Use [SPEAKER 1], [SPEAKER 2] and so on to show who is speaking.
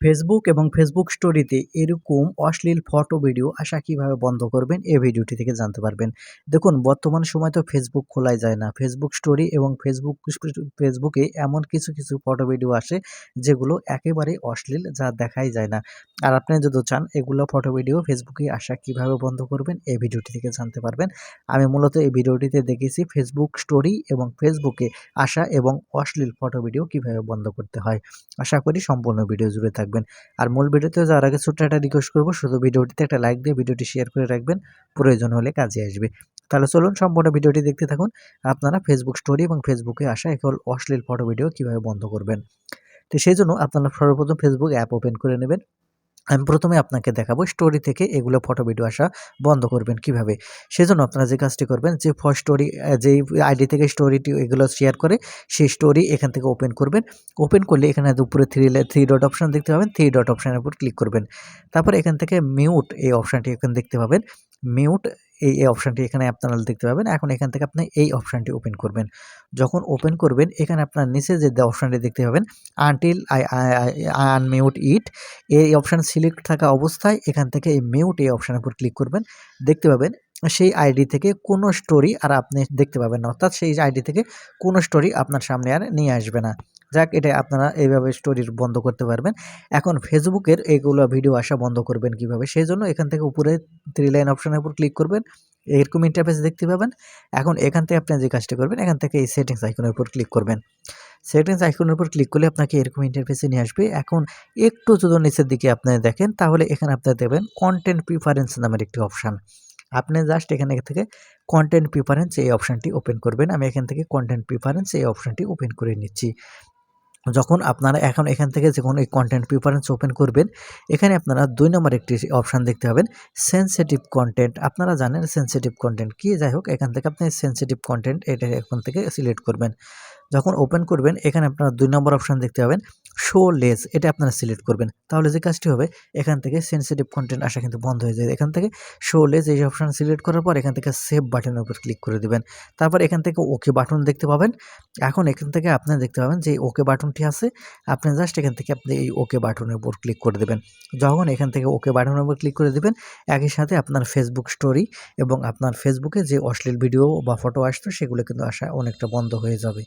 [SPEAKER 1] Facebook এবং Facebook স্টোরিতে এরকম অশ্লীল ফটো ভিডিও আসা কীভাবে বন্ধ করবেন এই ভিডিওটি থেকে জানতে পারবেন। দেখুন, বর্তমান সময় তো ফেসবুক খোলাই যায় না। ফেসবুক স্টোরি এবং ফেসবুক ফেসবুকে এমন কিছু কিছু ফটো ভিডিও আসে যেগুলো একেবারে অশ্লীল যা দেখাই যায় না। আর আপনি যদি চান, এগুলো ফটো ভিডিও ফেসবুকে আসা কীভাবে বন্ধ করবেন এই ভিডিওটি থেকে জানতে পারবেন। আমি মূলত এই ভিডিওটিতে দেখেছি ফেসবুক স্টোরি এবং ফেসবুকে আসা এবং অশ্লীল ফটো ভিডিও কীভাবে বন্ধ করতে হয়। আশা করি সম্পূর্ণ ভিডিও জুড়ে থাকবেন আর মূল ভিডিওতে যাওয়ার আগে ছোট্ট একটা রিকোয়েস্ট করব, শুধু ভিডিওটিতে একটা লাইক দিয়ে ভিডিওটি শেয়ার করে রাখবেন, প্রয়োজন হলে কাজে আসবে। তাহলে চলুন সম্পূর্ণ ভিডিওটি দেখতে থাকুন। আপনারা ফেসবুক স্টোরি এবং ফেসবুকে আসা কেবল অশ্লীল ফটো ভিডিও কীভাবে বন্ধ করবেন? তো সেই জন্য আপনারা সর্বপ্রথম ফেসবুক অ্যাপ ওপেন করে নেবেন। আমি প্রথমে আপনাকে দেখাবো স্টোরি থেকে এগুলো ফটো ভিডিও আসা বন্ধ করবেন কীভাবে। সেজন্য আপনারা যে কাজটি করবেন, যে ফার্স্ট স্টোরি যেই আইডি থেকে স্টোরিটি এগুলো শেয়ার করে, সেই স্টোরি এখান থেকে ওপেন করবেন। ওপেন করলে এখানে উপরে থ্রি থ্রি ডট অপশান দেখতে পাবেন। থ্রি ডট অপশানের উপর ক্লিক করবেন। তারপর এখান থেকে মিউট এই অপশানটি এখানে দেখতে পাবেন। মিউট এই এই অপশানটি এখানে আপনারা দেখতে পাবেন। এখন এখান থেকে আপনি এই অপশানটি ওপেন করবেন। যখন ওপেন করবেন, এখানে আপনার নিচে যে অপশানটি দেখতে পাবেন আনটিল আই আনমিউট ইট এই অপশান সিলেক্ট থাকা অবস্থায় এখান থেকে এই মিউট এই অপশানের উপর ক্লিক করবেন। দেখতে পাবেন, সেই আইডি থেকে কোনো স্টোরি আর আপনি দেখতে পাবেন না। অর্থাৎ সেই আইডি থেকে কোনো স্টোরি আপনার সামনে আর নিয়ে আসবে না। যাক, এটা আপনারা এইভাবে স্টোরির বন্ধ করতে পারবেন। এখন ফেসবুকের এইগুলো ভিডিও আসা বন্ধ করবেন কীভাবে? সেই জন্য এখান থেকে উপরে থ্রি লাইন অপশানের উপর ক্লিক করবেন। এরকম ইন্টারফেস দেখতে পাবেন। এখন এখান থেকে আপনি যে কাজটা করবেন, এখান থেকে এই সেটিংস আইকনের উপর ক্লিক করবেন। সেটিংস আইকনের উপর ক্লিক করলে আপনাকে এরকম ইন্টারফেসে নিয়ে আসবে। এখন একটু যদি নিচের দিকে আপনি দেখেন, তাহলে এখানে আপনি দেবেন কন্টেন্ট প্রিফারেন্স নামের একটি অপশান আপনি জাস্ট এখানে থেকে কন্টেন্ট প্রিফারেন্স এই অপশানটি ওপেন করবেন। আমি এখান থেকে কন্টেন্ট প্রিফারেন্স এই অপশানটি ওপেন করে নিচ্ছি। যখন আপনারা এখন এখান থেকে যখন এই কন্টেন্ট প্রিফারেন্স ওপেন করবেন, এখানে আপনারা দুই নম্বর একটি অপশান দেখতে পাবেন সেন্সিটিভ কন্টেন্ট আপনারা জানেন সেন্সিটিভ কন্টেন্ট কি? যাই হোক, এখান থেকে আপনি সেন্সিটিভ কন্টেন্ট এটা এখান থেকে সিলেক্ট করবেন। যখন ওপেন করবেন, এখানে আপনারা দুই নম্বর অপশান দেখতে পাবেন শো লেস এটা আপনারা সিলেক্ট করবেন। তাহলে যে কাজটি হবে, এখান থেকে সেন্সিটিভ কন্টেন্ট আসা কিন্তু বন্ধ হয়ে যায়। এখান থেকে শো লেস এই অপশান সিলেক্ট করার পর এখান থেকে সেভ বাটনের উপর ক্লিক করে দেবেন। তারপর এখান থেকে ওকে বাটন দেখতে পাবেন। এখন এখান থেকে আপনি দেখতে পাবেন যে ওকে বাটনটি আছে। আপনি জাস্ট এখান থেকে আপনি এই ওকে বাটনের উপর ক্লিক করে দেবেন। যখন এখান থেকে ওকে বাটনের উপর ক্লিক করে দেবেন, একই সাথে আপনার ফেসবুক স্টোরি এবং আপনার ফেসবুকে যে অশ্লীল ভিডিও বা ফটো আসতো, সেগুলো কিন্তু আসা অনেকটা বন্ধ হয়ে যাবে।